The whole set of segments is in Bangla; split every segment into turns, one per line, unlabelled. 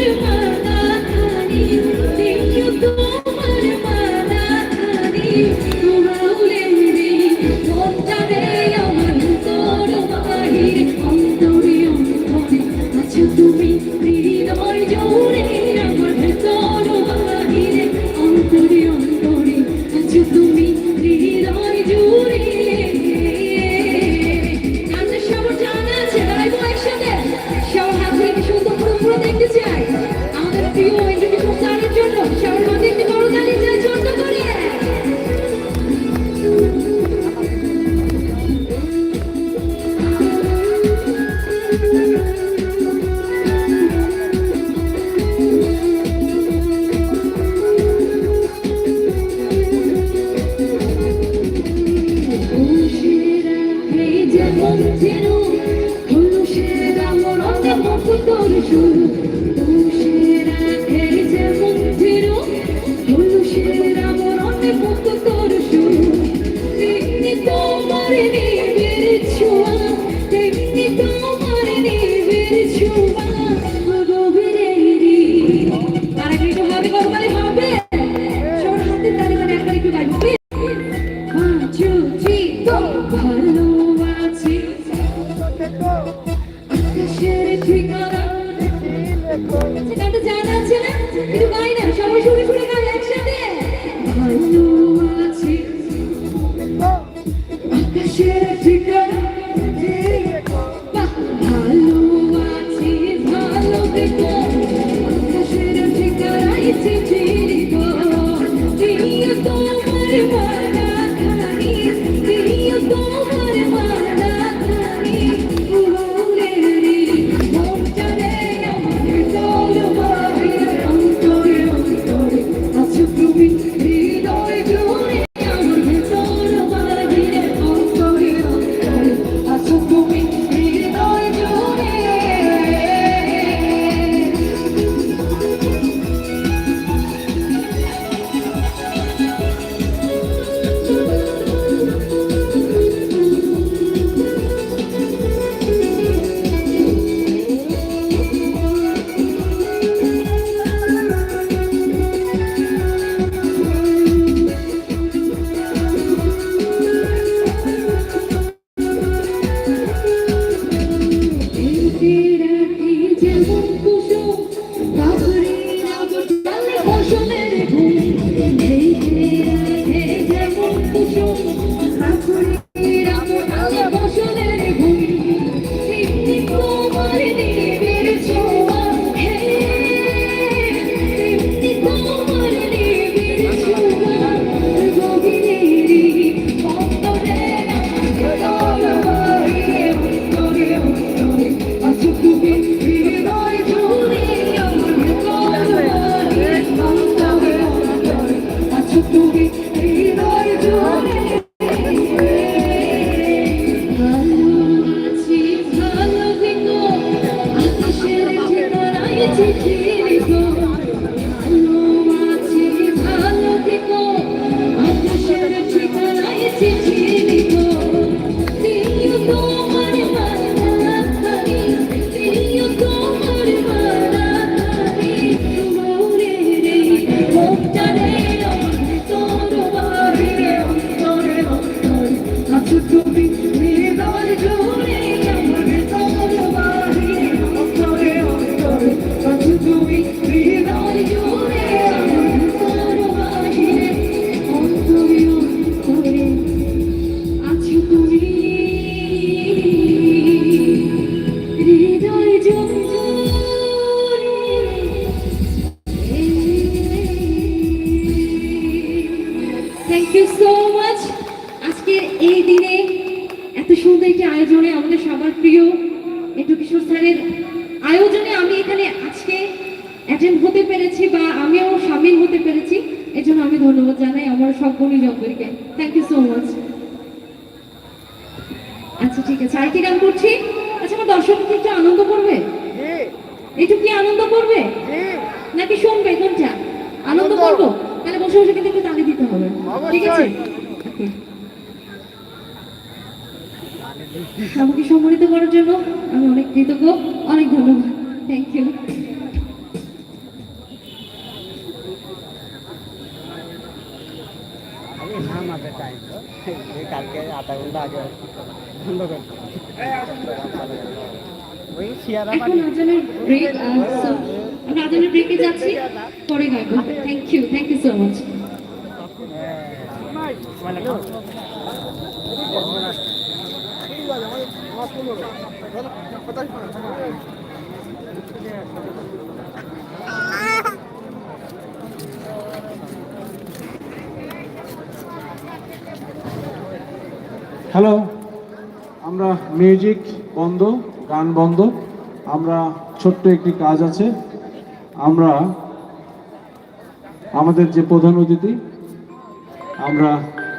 you মতো তোর সুর মানুষের আখের যেমন ধীরু মানুষের আমরণে মতো তোর সুর তোমার নিয়ে গানটা জানা আছে না। একটু গাই থ্যাংক ইউ সো মাচ আজকে এই দিনে এত সুন্দর একটি আয়োজনে আমাদের সবার প্রিয় একটু কিশোর স্যারের আয়োজনে আমি এখানে আজকে অ্যাটেন্ড হতে পেরেছি বা আমিও সামিল হতে পেরেছি। এজন্য আমি ধন্যবাদ জানাই আমার সব বন্ধুজনদেরকে থ্যাংক ইউ সো মাচ আচ্ছা ঠিক আছে। আরেকটি গান করছি। আচ্ছা আমার দর্শক কি একটু আনন্দ করবে? একটু কি আনন্দ করবে? নাকি শুনবে? কোনটা? আনন্দ। করব? তাহলে বসে বসে কিন্তু একটু তালি দিতে হবে। ঠিক আছে? আমাকে সম্মানিত করার জন্য আমি অনেক কৃতজ্ঞ অনেক ধন্যবাদ। থ্যাংক ইউ
কালকে আধা ঘণ্টা আগে বন্ধ
করে যাচ্ছি। পরে গাইবো। Thank you thank you so much
hello আমরা মিউজিক বন্ধ, গান বন্ধ। আমরা ছোট্ট একটি কাজ আছে। আমরা আমাদের যে প্রধান অতিথি, আমরা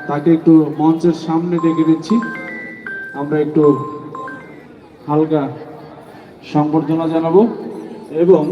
তাকে একটু মঞ্চের সামনে ডেকে নিচ্ছি। আমরা একটু হালকা সংবর্ধনা জানাব এবং